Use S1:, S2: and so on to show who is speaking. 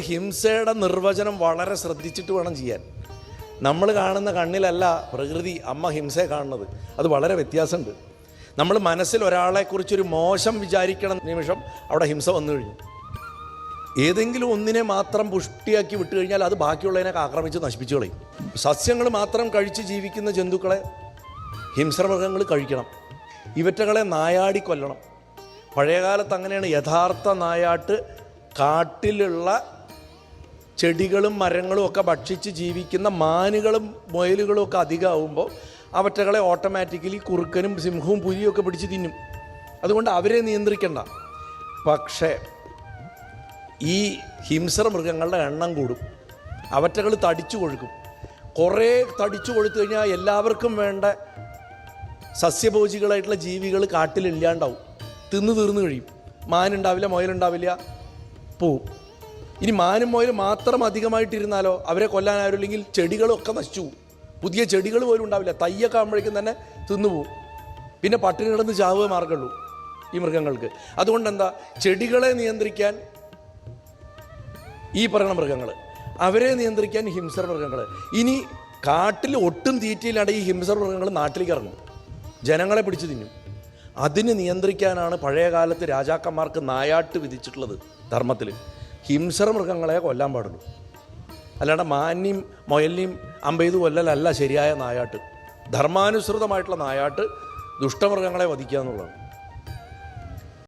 S1: ഹിംസയുടെ നിർവചനം വളരെ ശ്രദ്ധിച്ചിട്ട് വേണം ചെയ്യാൻ. നമ്മൾ കാണുന്ന കണ്ണിലല്ല പ്രകൃതി അമ്മ ഹിംസയെ കാണുന്നത്. അത് വളരെ വ്യത്യാസമുണ്ട്. നമ്മൾ മനസ്സിൽ ഒരാളെക്കുറിച്ചൊരു മോശം വിചാരിക്കണം നിമിഷം അവിടെ ഹിംസ വന്നു കഴിഞ്ഞു. ഏതെങ്കിലും ഒന്നിനെ മാത്രം പുഷ്ടിയാക്കി വിട്ടു കഴിഞ്ഞാൽ അത് ബാക്കിയുള്ളതിനെ ആക്രമിച്ച് നശിപ്പിച്ചു കളയും. സസ്യങ്ങൾ മാത്രം കഴിച്ച് ജീവിക്കുന്ന ജന്തുക്കളെ ഹിംസമൃഗങ്ങൾ കഴിക്കണം. ഇവറ്റകളെ നായാടി കൊല്ലണം. പഴയകാലത്ത് അങ്ങനെയാണ് യഥാർത്ഥ നായാട്ട് കാട്ടിലുള്ള ചെടികളും മരങ്ങളും ഒക്കെ ഭക്ഷിച്ച് ജീവിക്കുന്ന മാനുകളും മുയലുകളും ഒക്കെ അധികമാകുമ്പോൾ അവറ്റകളെ ഓട്ടോമാറ്റിക്കലി കുറുക്കനും സിംഹവും പുലിയും ഒക്കെ പിടിച്ച് തിന്നും. അതുകൊണ്ട് അവരെ നിയന്ത്രിക്കണ്ട. പക്ഷേ ഈ ഹിംസ്ര മൃഗങ്ങളുടെ എണ്ണം കൂടും. അവറ്റകൾ തടിച്ചു കൊഴുക്കും. കുറേ തടിച്ചു കൊഴുത്തു കഴിഞ്ഞാൽ എല്ലാവർക്കും വേണ്ട സസ്യഭോജികളായിട്ടുള്ള ജീവികൾ കാട്ടിലില്ലാണ്ടാവും. തിന്നു തീർന്നു കഴിയും. മാനുണ്ടാവില്ല മുയലുണ്ടാവില്ല പോവും. ഇനി മാനും മോയിൽ മാത്രം അധികമായിട്ടിരുന്നാലോ അവരെ കൊല്ലാൻ ആരുമില്ലെങ്കിൽ ചെടികളൊക്കെ നശിച്ചു പുതിയ ചെടികൾ പോലും ഉണ്ടാവില്ല. തയ്യൊക്കെ ആകുമ്പോഴേക്കും തന്നെ തിന്നുപോകും പിന്നെ പട്ടിണി കിടന്ന് ചാവുക മാർഗമുള്ളൂ ഈ മൃഗങ്ങൾക്ക്. അതുകൊണ്ട് എന്താ ചെടികളെ നിയന്ത്രിക്കാൻ ഈ പറയുന്ന മൃഗങ്ങൾ അവരെ നിയന്ത്രിക്കാൻ ഹിംസർ മൃഗങ്ങൾ ഇനി കാട്ടിൽ ഒട്ടും തീറ്റയില്ലാണ്ട് ഈ ഹിംസർ മൃഗങ്ങൾ നാട്ടിലേക്ക് ഇറങ്ങും. ജനങ്ങളെ പിടിച്ചു തിന്നും. അതിന് നിയന്ത്രിക്കാനാണ് പഴയ കാലത്ത് രാജാക്കന്മാർക്ക് നായാട്ട് വിധിച്ചിട്ടുള്ളത് ധർമ്മത്തിൽ ഹിംസർ മൃഗങ്ങളെ കൊല്ലാൻ പാടുള്ളൂ. അല്ലാണ്ട് മാന്യം മൊയലിനെയും അമ്പെയ്ത് കൊല്ലലല്ല ശരിയായ നായാട്ട്. ധർമാനുസൃതമായിട്ടുള്ള നായാട്ട് ദുഷ്ടമൃഗങ്ങളെ വധിക്കുക എന്നുള്ളതാണ്.